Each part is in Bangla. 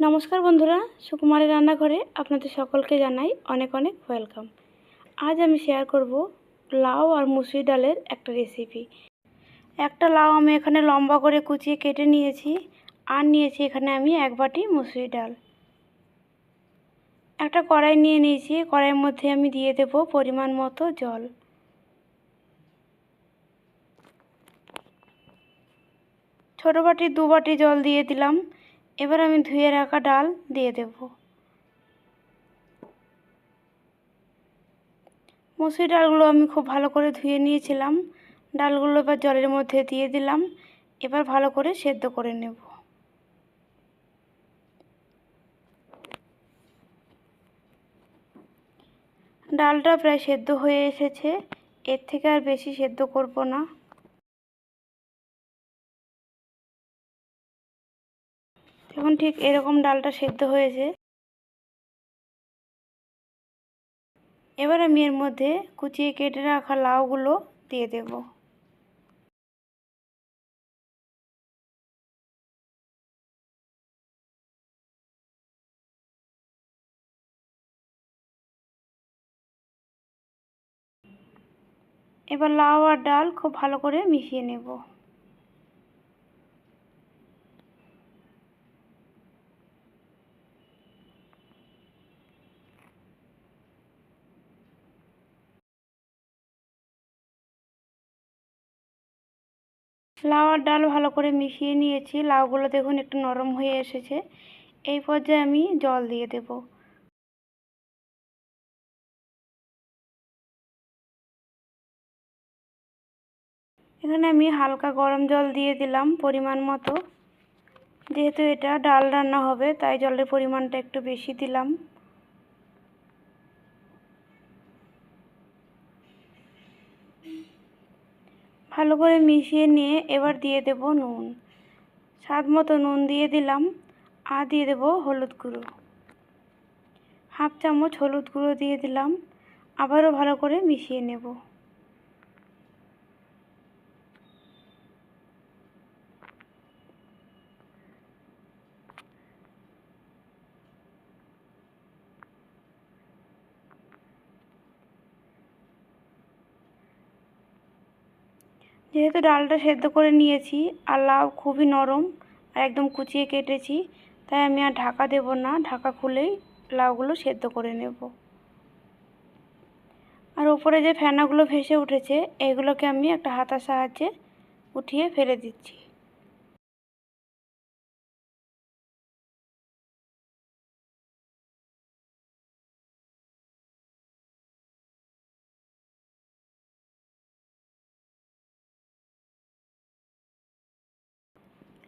নমস্কার বন্ধুরা, সুকুমারের রান্নাঘরে আপনাদের সকলকে জানাই অনেক অনেক ওয়েলকাম আজ আমি শেয়ার করব লাউ আর মুসুরি ডালের একটা রেসিপি একটা লাউ আমি এখানে লম্বা করে কুচিয়ে কেটে নিয়েছি আর নিয়েছি এখানে আমি এক বাটি মুসুরি ডাল। একটা কড়াই নিয়ে নিয়েছি, কড়াইয়ের মধ্যে আমি দিয়ে দেব পরিমাণ মতো জল। ছোটো বাটি, দু বাটি জল দিয়ে দিলাম। এবার আমি ধুয়ে রাখা ডাল দিয়ে দেব। মুসুরি ডালগুলো আমি খুব ভালো করে ধুয়ে নিয়েছিলাম। ডালগুলো এবার জলের মধ্যে দিয়ে দিলাম। এবার ভালো করে সেদ্ধ করে নেব। ডালটা প্রায় সেদ্ধ হয়ে এসেছে। এর থেকে আর বেশি সেদ্ধ করব না। এখন ঠিক এরকম ডালটা সেদ্ধ হয়েছে। এবার আমি এর মধ্যে কুচিয়ে কেটে রাখা লাউগুলো দিয়ে দেব। এবার লাউ আর ডাল খুব ভালো করে মিশিয়ে নেব। লাউ ডাল ভালো করে মিশিয়ে নিয়েছি। লাউগুলো দেখুন একটু নরম হয়ে এসেছে। এই পর্যায়ে আমি জল দিয়ে দেব। এখানে আমি হালকা গরম জল দিয়ে দিলাম পরিমাণ মতো। যেহেতু এটা ডাল রান্না হবে, তাই জলের পরিমাণটা একটু বেশি দিলাম। ভালো করে মিশিয়ে নিয়ে এবার দিয়ে দেব নুন। স্বাদ মতো নুন দিয়ে দিলাম। আর দিয়ে দেব হলুদ গুঁড়ো। হাফ চামচ হলুদ গুঁড়ো দিয়ে দিলাম। আবারও ভালো করে মিশিয়ে নেব। যেহেতু ডালটা সেদ্ধ করে নিয়েছি আর লাউ খুবই নরম আর একদম কুচিয়ে কেটেছি, তাই আমি আর ঢাকা দেব না। ঢাকা খুলেই লাউগুলো সেদ্ধ করে নেব। আর ওপরে যে ফেনাগুলো ভেসে উঠেছে, এগুলোকে আমি একটা হাতার সাহায্যে উঠিয়ে ফেলে দিচ্ছি।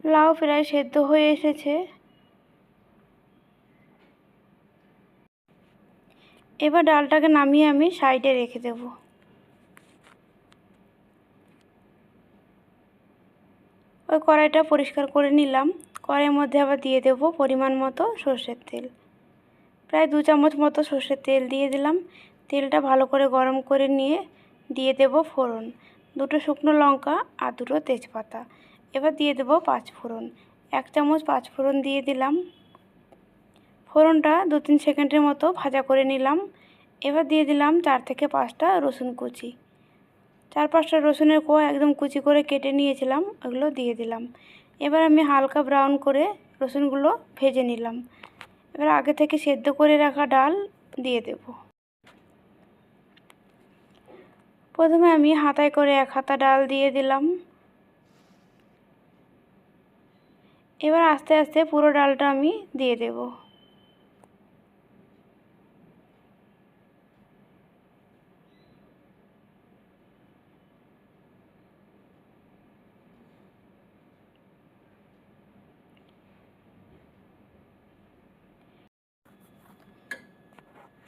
লাউ প্রায় সেদ্ধ হয়ে এসেছে। এবার ডালটাকে নামিয়ে আমি সাইডে রেখে দেব। ওই কড়াইটা পরিষ্কার করে নিলাম। কড়াইয়ের মধ্যে আবার দিয়ে দেব পরিমাণ মতো সর্ষের তেল। প্রায় দু চামচ মতো সর্ষের তেল দিয়ে দিলাম। তেলটা ভালো করে গরম করে নিয়ে দিয়ে দেব ফোড়ন। দুটো শুকনো লঙ্কা আর দুটো তেজপাতা। এবার দিয়ে দেবো পাঁচ ফোড়ন। এক চামচ পাঁচ ফোড়ন দিয়ে দিলাম। ফোড়নটা দু তিন সেকেন্ডের মতো ভাজা করে নিলাম। এবার দিয়ে দিলাম চার থেকে পাঁচটা রসুন কুচি। চার পাঁচটা রসুনের কোয়া একদম কুচি করে কেটে নিয়েছিলাম, ওগুলো দিয়ে দিলাম। এবার আমি হালকা ব্রাউন করে রসুনগুলো ভেজে নিলাম। এবার আগে থেকে সেদ্ধ করে রাখা ডাল দিয়ে দেব। প্রথমে আমি হাতায় করে এক হাতা ডাল দিয়ে দিলাম। এবার আস্তে আস্তে পুরো ডালটা আমি দিয়ে দেব।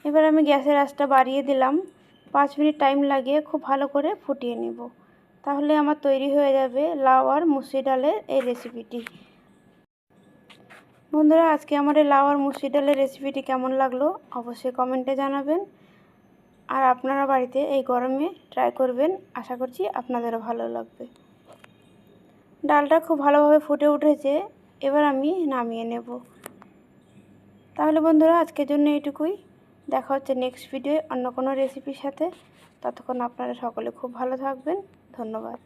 এবার আমি গ্যাসের আঁচটা বাড়িয়ে দিলাম। পাঁচ মিনিট টাইম লাগিয়ে খুব ভালো করে ফুটিয়ে নেব। তাহলে আমার তৈরি হয়ে যাবে লাউ আর মুসুরি ডালের এই রেসিপিটি বন্ধুরা, আজকে আমার এই লাউ আর মুসুরি ডালের রেসিপিটি কেমন লাগল অবশ্যই কমেন্টে জানাবেন। আর আপনারা বাড়িতে এই গরমে ট্রাই করবেন, আশা করছি আপনাদেরও ভালো লাগবে। ডালটা খুব ভালোভাবে ফুটে উঠেছে, এবার আমি নামিয়ে নেব। তাহলে বন্ধুরা, আজকের জন্য এইটুকুই। দেখা হচ্ছে নেক্সট ভিডিওয়ে অন্য কোনো রেসিপির সাথে। ততক্ষণ আপনারা সকলে খুব ভালো থাকবেন। ধন্যবাদ।